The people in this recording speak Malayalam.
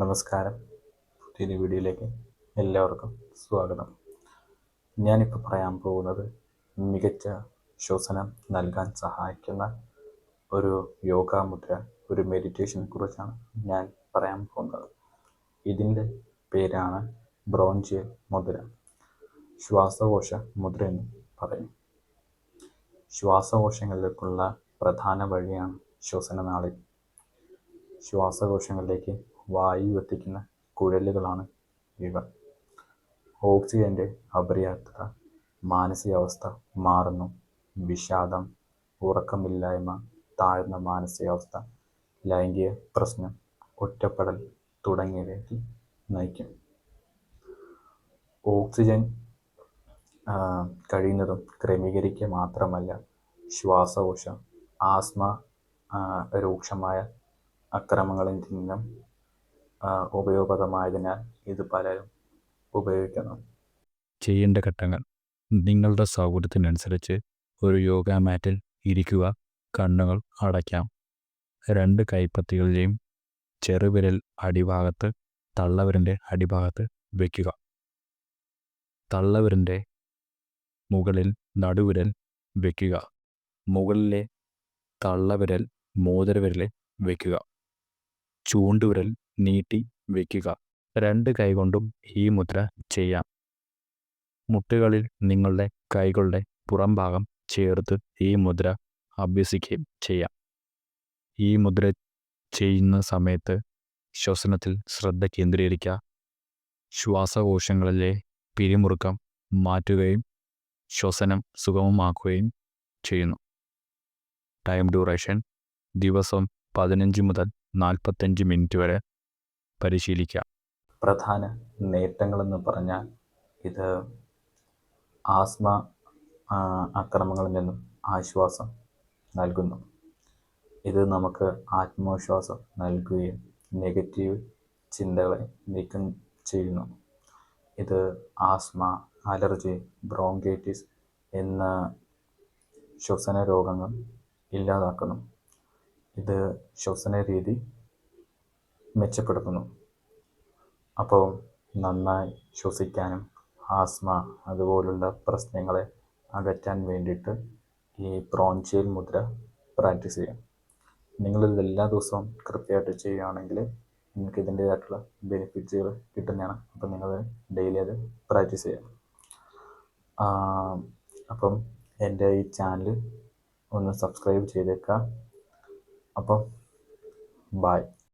നമസ്കാരം. പുതിയൊരു വീഡിയോയിലേക്ക് എല്ലാവർക്കും സ്വാഗതം. ഞാനിപ്പോൾ പറയാൻ പോകുന്നത് മികച്ച ശ്വസനം നൽകാൻ സഹായിക്കുന്ന ഒരു യോഗ മുദ്ര ഒരു മെഡിറ്റേഷനെ കുറിച്ചാണ് ഞാൻ പറയാൻ പോകുന്നത്. ഇതിന്റെ പേരാണ് ബ്രോഞ്ചിയൽ മുദ്ര. ശ്വാസകോശ മുദ്ര എന്ന് പറയും. ശ്വാസകോശങ്ങളിലേക്കുള്ള പ്രധാന വഴിയാണ് ശ്വസനനാളി. ശ്വാസകോശങ്ങളിലേക്ക് വായു എത്തിക്കുന്ന കുഴലുകളാണ് ഇവ. ഓക്സിജന്റെ അപര്യാപ്തത മാനസികാവസ്ഥ മാറുന്നു. വിഷാദം ഉറക്കമില്ലായ്മ താഴ്ന്ന മാനസികാവസ്ഥ ലൈംഗിക പ്രശ്നം ഒറ്റപ്പെടൽ തുടങ്ങിയവയ്ക്ക് നയിക്കും. ഓക്സിജൻ കഴിയുന്നതും ക്രമീകരിക്കുക മാത്രമല്ല ശ്വാസകോശം ആസ്മ രൂക്ഷമായ അക്രമങ്ങളിൽ നിന്നും ഉപയോഗപ്രദമായതിനാൽ ഇത് പലരും ഉപയോഗിക്കുന്നു. ചെയ്യേണ്ട ഘട്ടങ്ങൾ. നിങ്ങളുടെ സൗകര്യത്തിനനുസരിച്ച് ഒരു യോഗ മാറ്റിൽ ഇരിക്കുക കണ്ണുകൾ അടയ്ക്കാം. രണ്ട് കൈപ്പത്തികളിലെയും ചെറുവിരൽ അടിഭാഗത്ത് തള്ളവിരന്റെ അടിഭാഗത്ത് വയ്ക്കുക തള്ളവിരന്റെ മുകളിൽ നടുവിരൽ വയ്ക്കുക മുകളിലെ തള്ളവിരൽ മോതിരവിരൽ വയ്ക്കുക ചൂണ്ടുവിരൽ നീട്ടി വയ്ക്കുക രണ്ട് കൈകൊണ്ടും ഈ മുദ്ര ചെയ്യാം. മുട്ടുകളിൽ നിങ്ങളുടെ കൈകളുടെ പുറംഭാഗം ചേർത്ത് ഈ മുദ്ര അഭ്യസിക്കുകയും ചെയ്യാം. ഈ മുദ്ര ചെയ്യുന്ന സമയത്ത് ശ്വസനത്തിൽ ശ്രദ്ധ കേന്ദ്രീകരിക്കുക. ശ്വാസകോശങ്ങളിലെ പിരിമുറുക്കം മാറ്റുകയും ശ്വസനം സുഗമമാക്കുകയും ചെയ്യുന്നു. ടൈം ഡ്യൂറേഷൻ ദിവസം പതിനഞ്ച് മുതൽ നാൽപ്പത്തഞ്ച് മിനിറ്റ് വരെ പരിശീലിക്കുക പ്രധാന നേട്ടങ്ങളെന്ന് പറഞ്ഞാൽ ഇത് ആസ്മ അക്രമങ്ങളിൽ നിന്നും ആശ്വാസം നൽകുന്നു. ഇത് നമുക്ക് ആത്മവിശ്വാസം നൽകുകയും നെഗറ്റീവ് ചിന്തകളെ നീക്കം ചെയ്യുന്നു. ഇത് ആസ്മ അലർജി ബ്രോങ്കൈറ്റിസ് എന്ന ശ്വസന രോഗങ്ങൾ ഇല്ലാതാക്കുന്നു. ഇത് ശ്വസന രീതി മെച്ചപ്പെടുത്തുന്നു. അപ്പോൾ നന്നായി ശ്വസിക്കാനും ആസ്മ അതുപോലുള്ള പ്രശ്നങ്ങളെ അകറ്റാൻ വേണ്ടിയിട്ട് ഈ പ്രോൺചേൽ മുദ്ര പ്രാക്ടീസ് ചെയ്യാം. നിങ്ങളിത് എല്ലാ ദിവസവും കൃത്യമായിട്ട് ചെയ്യുകയാണെങ്കിൽ നിങ്ങൾക്ക് ഇതിന്റേതായിട്ടുള്ള ബെനിഫിറ്റ്സുകൾ കിട്ടുന്നതാണ്. അപ്പം നിങ്ങൾ ഡെയിലി അത് പ്രാക്ടീസ് ചെയ്യാം. അപ്പം എന്റെ ഈ ചാനൽ ഒന്ന് സബ്സ്ക്രൈബ് ചെയ്തേക്കാം അപ്പം ബായ്